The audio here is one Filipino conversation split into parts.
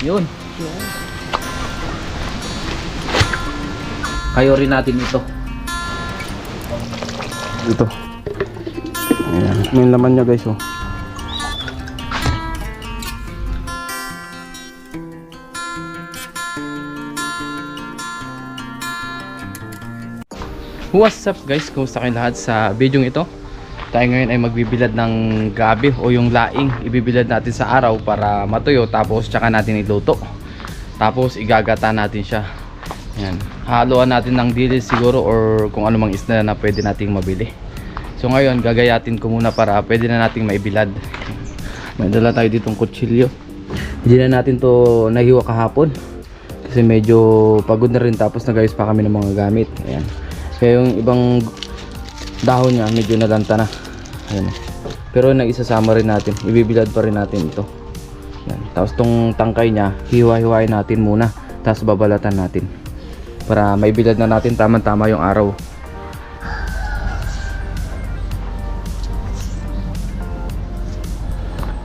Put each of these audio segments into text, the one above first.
Yun. Kayo rin natin ito. Ito. Ayan. May laman niya guys oh. What's up guys? Kumusta kayong lahat sa video ito? Tayo ngayon ay magbibilad ng gabi o yung laing. Ibibilad natin sa araw para matuyo tapos tsaka natin iluto. Tapos igagata natin siya. Yan. Haluan natin ng dilis siguro or kung ano mang isda na pwede nating mabili. So ngayon gagayatin ko muna para pwede na nating maibilad. May dala tayo ditong kutsilyo. Hindi na natin to nahiwa kahapon. Kasi medyo pagod na rin tapos nagayos pa kami ng mga gamit. Ayan. Kaya yung ibang dahon niya medyo nalanta na. Ayan. Pero naisasama rin natin. Ibibilad pa rin natin ito. Ayan. Tapos tong tangkay niya, hiwa-hiwain natin muna. Tapos babalatan natin. Para may bilad na natin tama-tama yung araw.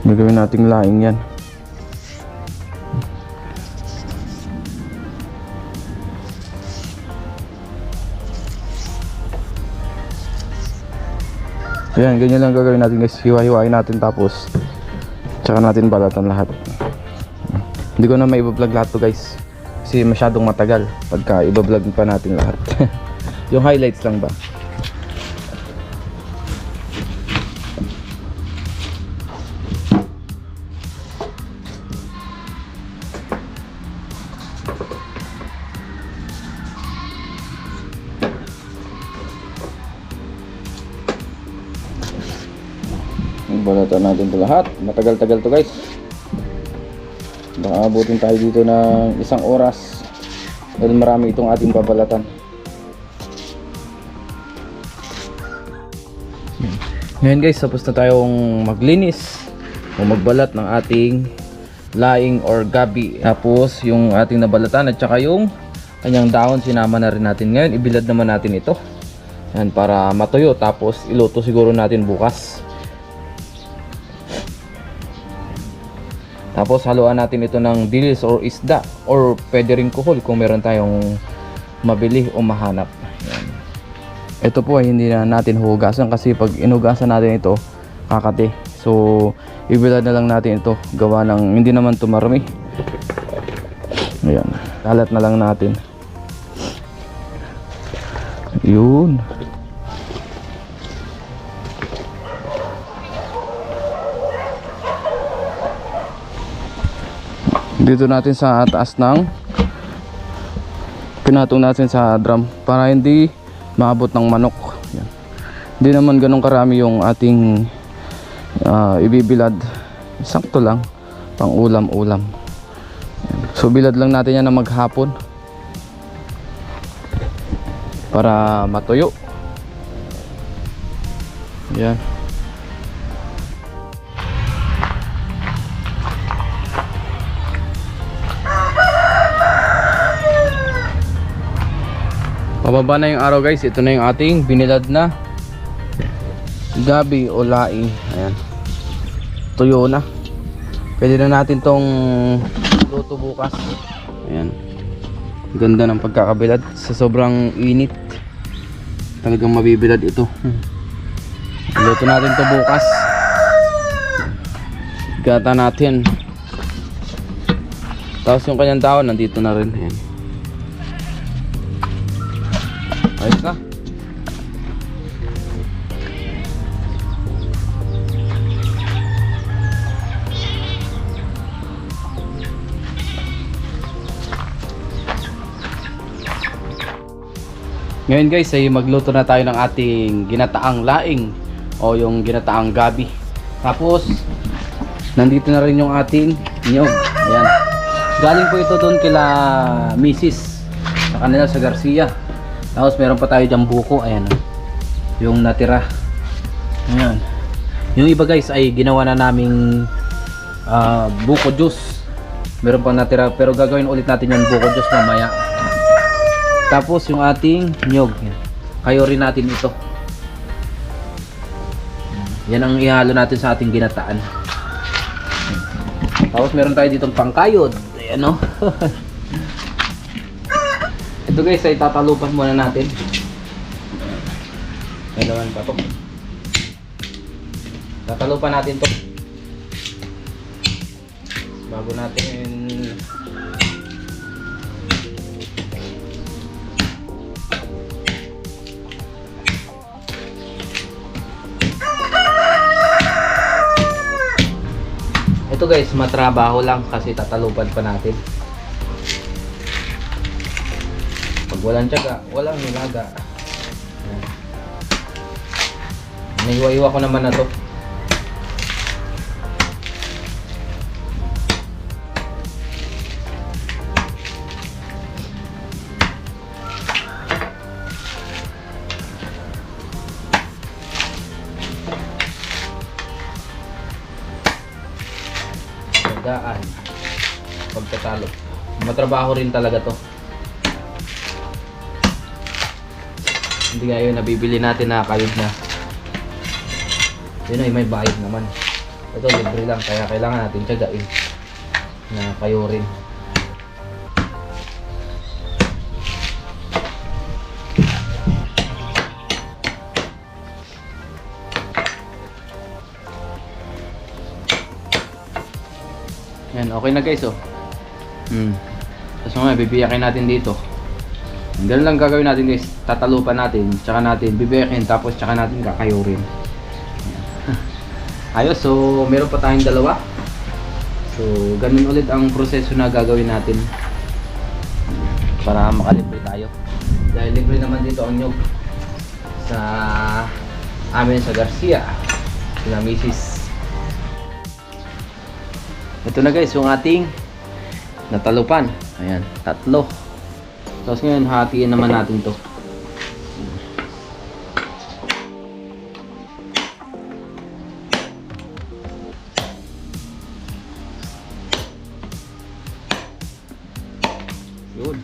Gagawin nating laing yan. Ayan, ganyan lang gagawin natin guys. Hiwa-hiwain natin tapos tsaka natin balatan lahat. Hindi ko na may vlog lahat to guys. Kasi masyadong matagal pagka iba-vlog pa natin lahat. Yung highlights lang ba? Balatan natin to lahat. Matagal-tagal to guys. Baka tayo dito ng isang oras. Dahil marami itong ating babalatan. Ngayon guys, tapos na tayong maglinis o magbalat ng ating laing or gabi. Tapos yung ating nabalatan at saka yung kanyang dahon sinama na rin natin. Ngayon, ibilad naman natin ito. Yan, para matuyo. Tapos iluto siguro natin bukas. Tapos haluan natin ito ng dilis or isda or pwede rin kuhol kung meron tayong mabili o mahanap. Yan. Ito po ay hindi na natin hugasan kasi pag inugasan natin ito, kakati. So, ibilad na lang natin ito. Gawa ng hindi naman tumarami. Ayan. Kalat na lang natin. Yun. Dito natin sa taas ng pinatong natin sa drum para hindi maabot ng manok. Yan. Hindi naman ganun karami yung ating ah, ibibilad. Sakto lang pang ulam-ulam. Yan. So bilad lang natin yan na maghapon para matuyo. Yan. Pababa na yung araw guys. Ito na yung ating binilad na gabi o laing. Ayan. Tuyo na. Pwede na natin tong luto bukas. Ayan. Ganda ng pagkakabilad. Sa sobrang init. Talagang mabibilad ito. Luto natin to bukas. Gata natin. Tapos yung kanyang tao nandito na rin. Ayan. Ayos na. Ngayon guys ay magluto na tayo ng ating ginataang laing o yung ginataang gabi. Tapos nandito na rin yung ating niyog. Ayan. Galing po ito doon kila Mrs. Sa kanila sa Garcia. Tapos meron pa tayo dyan buko. Ayan. Yung natira. Ayan. Yung iba guys ay ginawa na naming ah, buko juice. Meron pang natira pero gagawin ulit natin yung buko juice mamaya. Tapos yung ating nyog. Kayo rin natin ito. Yan ang ihalo natin sa ating ginataan. Tapos meron tayo ditong pangkayod. Ayan o. Ito guys ay tatalupan muna natin. May naman pa to. Tatalupan natin to. Bago natin Ito guys, matrabaho lang kasi tatalupan pa natin. Walang tiyaga, walang nilaga. Naiwa-iwa ko naman na to. Pagtatalo. Matrabaho rin talaga to. Hindi nga yun nabibili natin na kayod na. Yun ay may bayad naman. Ito libre lang kaya kailangan natin tiyagain na kayo rin. Yan, okay na guys oh. Hmm. Tapos mga bibiyakin natin dito. Ganun lang gagawin natin guys. Tatalupan natin, tsaka natin bibiyakin, tapos tsaka natin kakayurin. Yan. Ayos, so meron pa tayong dalawa. So, ganun ulit ang proseso na gagawin natin para makalibre tayo. Dahil libre naman dito ang nyog sa amin sa Garcia. Sila Mrs. Ito na guys, yung ating natalupan. Ayan, tatlo. Tapos ngayon, hatiin naman natin to. Yun.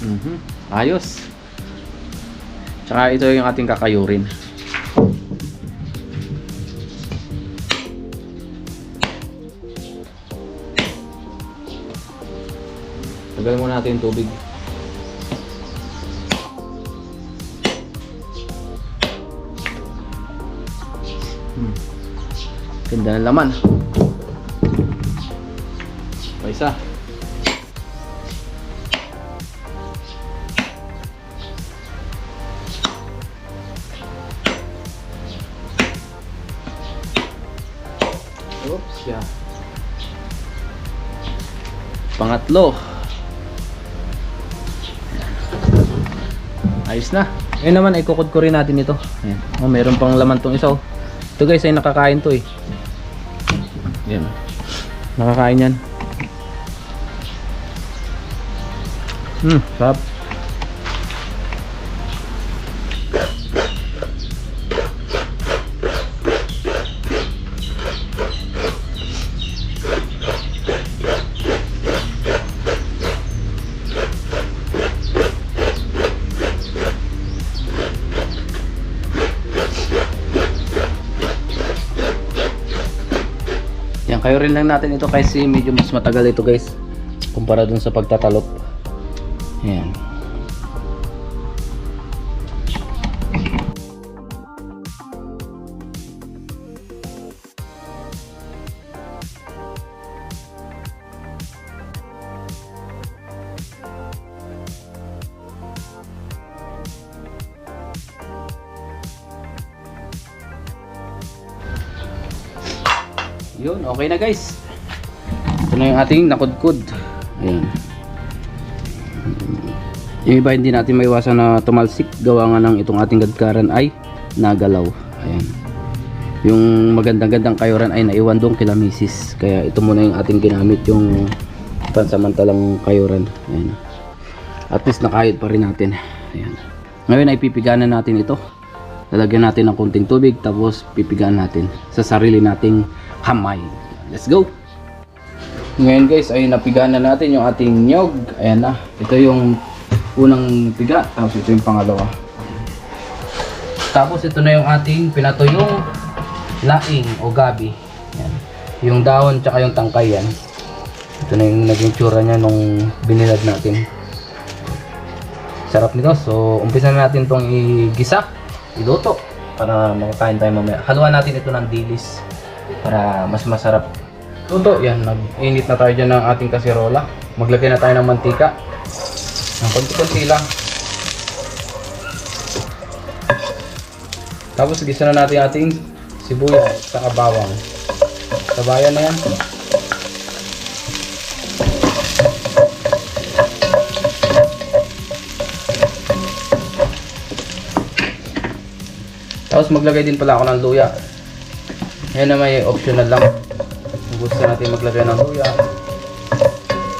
Mhm. Ayos. Tsaka ito yung ating kakayurin. Tagal muna natin yung tubig. Hmm. Ganda ng laman. O isa. Oops, yeah. Pangatlo. Ayos na. Ngayon naman ay kukod ko rin natin ito. Ayan. Oh, meron pang laman tong isa oh. Ito guys ay nakakain to eh. Yan. Nakakain yan. Hmm, sarap. Kayo rin lang natin ito kasi medyo mas matagal ito guys. Kumpara dun sa pagtatalop. Yan. Guys. Ito na yung ating nakudkod. Ayan. Yung iba hindi natin maiwasan na tumalsik gawa nga ng itong ating gadkaran ay nagalaw. Ayan. Yung magandang-gandang kayuran ay naiwan doon kila misis. Kaya ito muna yung ating ginamit yung pansamantalang kayuran. Ayan. At least nakayod pa rin natin. Ayan. Ngayon ay pipiganan natin ito. Lalagyan natin ng konting tubig tapos pipigaan natin sa sarili nating kamay. Let's go! Ngayon guys ay napigaan na natin yung ating nyog. Ayan na. Ito yung unang piga tapos ito yung pangalawa. Tapos ito na yung ating pinatuyong laing o gabi. Ayan. yung dahon tsaka yung tangkay yan. Ito na yung naging tsura niya nung binilad natin. Sarap nito. So, umpisa na natin tong igisa, iluto para makakain tayo mamaya. Haluan natin ito ng dilis para mas masarap. Luto, yan. Nag-init na tayo dyan ng ating kasirola. Maglagay na tayo ng mantika. Ng konti-konti lang. Tapos gisa na natin ating sibuyas sa bawang. Sabayan na yan. Tapos maglagay din pala ako ng luya. Yan na may optional lang. Gusto natin maglagay ng luya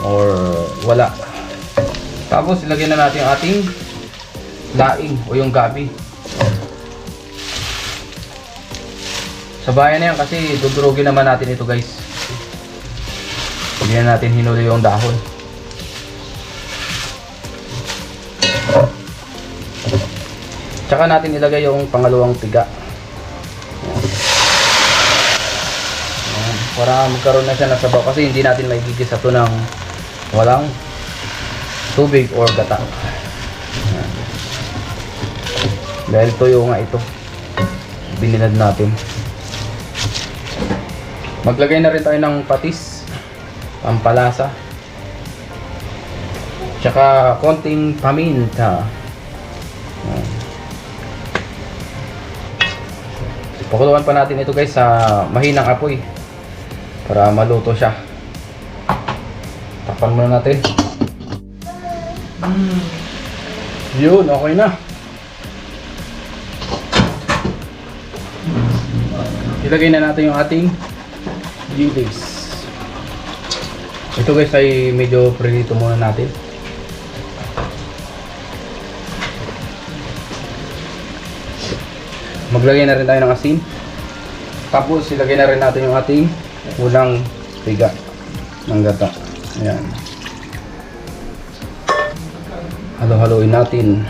or wala. Tapos ilagay na natin ang ating laing o yung gabi. Sabayan na yan kasi dudurugin naman natin ito guys. Hindi na natin hinuli yung dahon. Tsaka natin ilagay yung pangalawang tiga. Para magkaroon na siya ng sabaw kasi hindi natin maigigisa to ng walang tubig or gata. Ayan. Dahil tuyo nga ito. Binilad natin. Maglagay na rin tayo ng patis. Pampalasa. Tsaka konting paminta. Ayan. Pakuluan pa natin ito guys sa mahinang apoy para maluto siya. Tapan muna natin. Yun, okay na. Ilagay na natin yung ating dilis. Ito guys ay medyo prinito muna natin. Maglagay na rin tayo ng asin. Tapos ilagay na rin natin yung ating unang tiga ng gata. Ayan. Halo-haloin natin.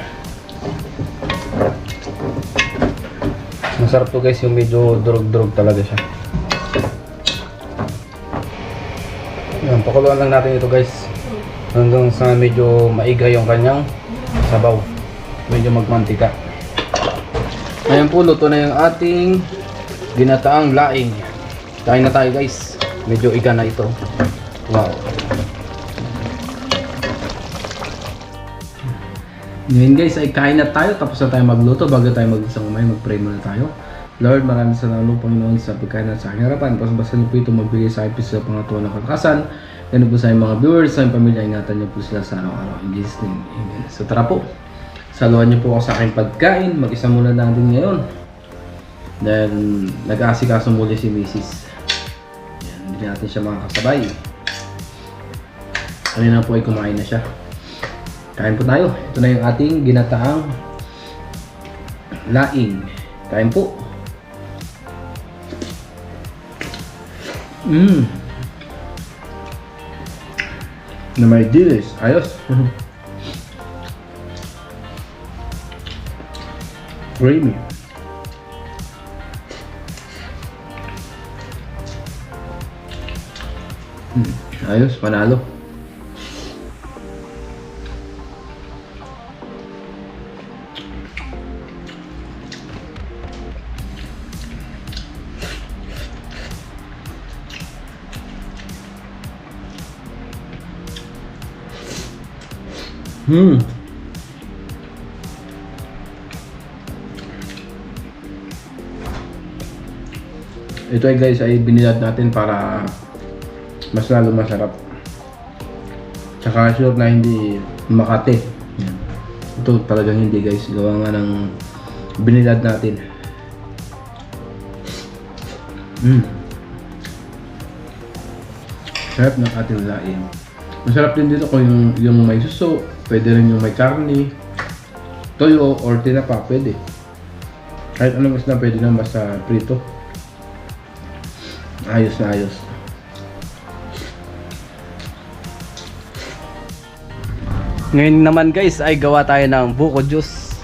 Masarap to guys yung medyo durog-durog talaga siya. Ayan, pakuluan lang natin ito guys. Hanggang sa medyo maiga yung kanyang sabaw. Medyo magmantika. Ngayon po, luto na yung ating ginataang laing. Kain na tayo guys. Medyo iga na ito. Wow. Ngayon guys ay kain na tayo tapos na tayo magluto bago tayo mag-isang umay mag-pray muna tayo. Lord, maraming salamat Panginoon sa pagkain sa aking harapan. Basta niyo po ito magbigay sa akin sa pangatuwa ng kalakasan. Ganun po sa mga viewers, sa pamilya, ingatan niyo po sila sa araw-araw. In Jesus name, Amen. So tara po, saluhan niyo po ako sa aking pagkain. Mag-isa muna natin ngayon. Dahil nag-aasikaso muli si Mrs. Hindi natin siya makakasabay. Kanina po ay kumain na siya. Kain po tayo. Ito na yung ating ginataang laing. Kain po. Mmm. Na may dilis. Ayos. Creamy. Mm, ayos, panalo. Hmm. Ito ay guys ay binilad natin para mas lalo masarap. Tsaka sure na hindi makate. Yan. Ito talagang hindi guys. Gawa nga ng binilad natin. Mm. Sarap ng ating lain. Masarap din dito kung yung, yung may suso, pwede rin yung may karni, toyo, or tinapa, pwede. Kahit anong isda, pwede na basta prito. Ayos na ayos. Ngayon naman guys ay gawa tayo ng buko juice.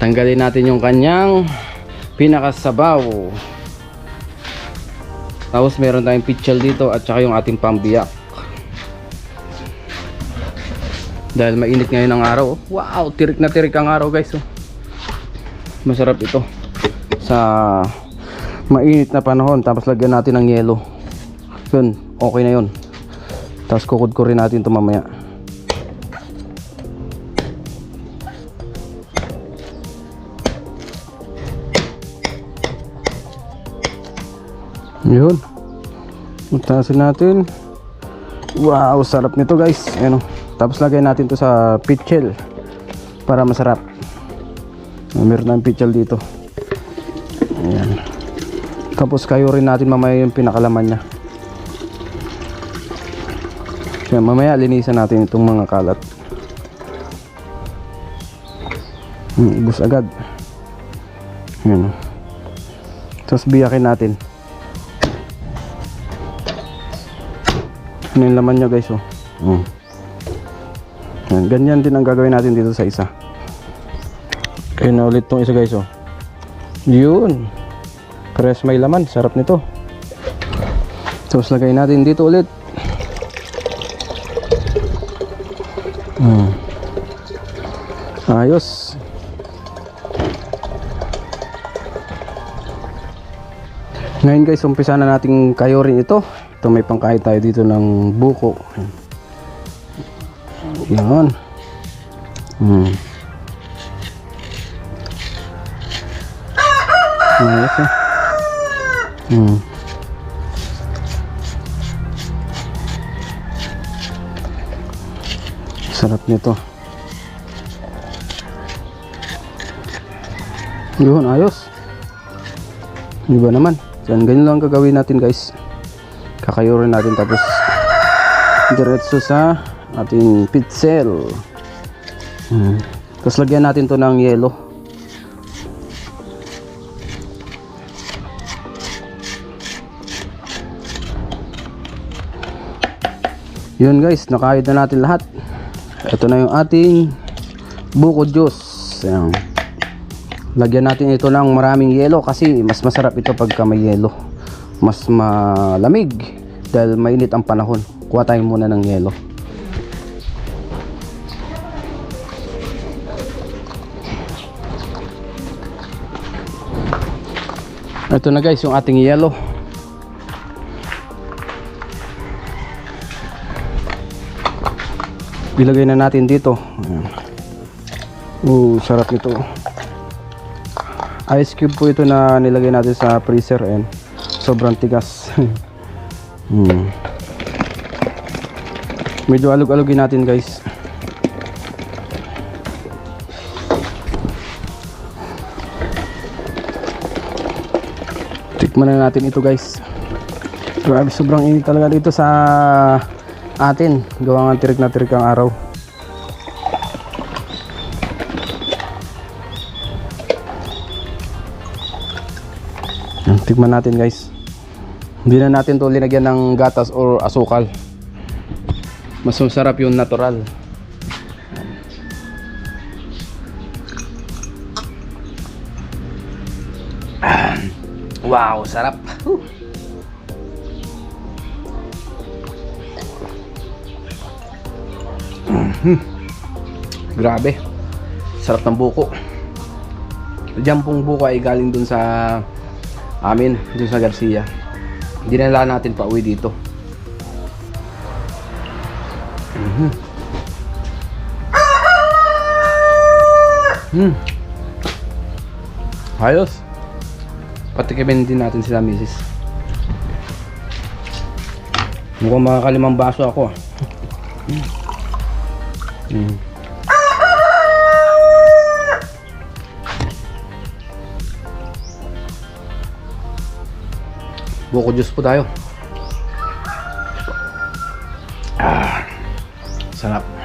Tanggalin natin yung kanyang pinakasabaw. Tapos meron tayong pitchel dito at saka yung ating pambiyak. Dahil mainit ngayon ang araw. oh. Wow, tirik na tirik ang araw guys. Oh. Masarap ito. Sa mainit na panahon. Tapos lagyan natin ng yelo. Yun, okay na yun. Tapos kukudkurin natin ito mamaya. Yun. Utasin natin. Wow, sarap nito guys. Ayan o. Tapos lagay natin to sa pitchel para masarap. Meron tayong pitchel dito. Ayan. Tapos kayo rin natin mamaya yung pinakalaman niya. Kaya mamaya linisan natin itong mga kalat. Hmm, agad. Ayan o. Tapos biyakin natin. Ano yung laman niya guys oh. Mm. Yan, ganyan din ang gagawin natin dito sa isa. Kaya na ulit tong isa guys oh. Yun. Press may laman. Sarap nito. Tapos lagay natin dito ulit. Mm. Ayos. Ngayon guys, umpisa na nating kayorin ito. Ito may pangkahit tayo dito ng buko. Yan. Hmm. Ayos eh. Hmm. Sarap nito. Yun, ayos. Di ba naman? Yan, ganyan lang gagawin natin guys. Kakayurin natin tapos diretso sa ating pitzel. Hmm. Tapos lagyan natin to ng yelo. Yun guys, nakahid na natin lahat. Ito na yung ating buko juice. Ayan. Lagyan natin ito ng maraming yelo kasi mas masarap ito pagka may yelo. Mas malamig dahil mainit ang panahon. Kuha tayo muna ng yelo. Ito na guys yung ating yelo. Ilagay na natin dito. Uh, sarap nito. Ice cube po ito na nilagay natin sa freezer and sobrang tigas. hmm. Medyo alog-alogin natin guys. Tikman na natin ito guys. Grabe sobrang init talaga dito sa atin. Gawa nga tirik na tirik ang araw. Tikman natin guys. Hindi na natin to linagyan ng gatas or asukal. Mas masarap yung natural. Wow, sarap. Mhm. Grabe. Sarap ng buko. Diyan pong buko ay galing dun sa amin, dun sa Garcia. Dinala natin pa uwi dito. Mhm. Hmm. Ayos. Patikimin din natin sila misis. Mukhang makakalimang baso ako. ah. Hmm. Buko juice po tayo. Ah, sarap.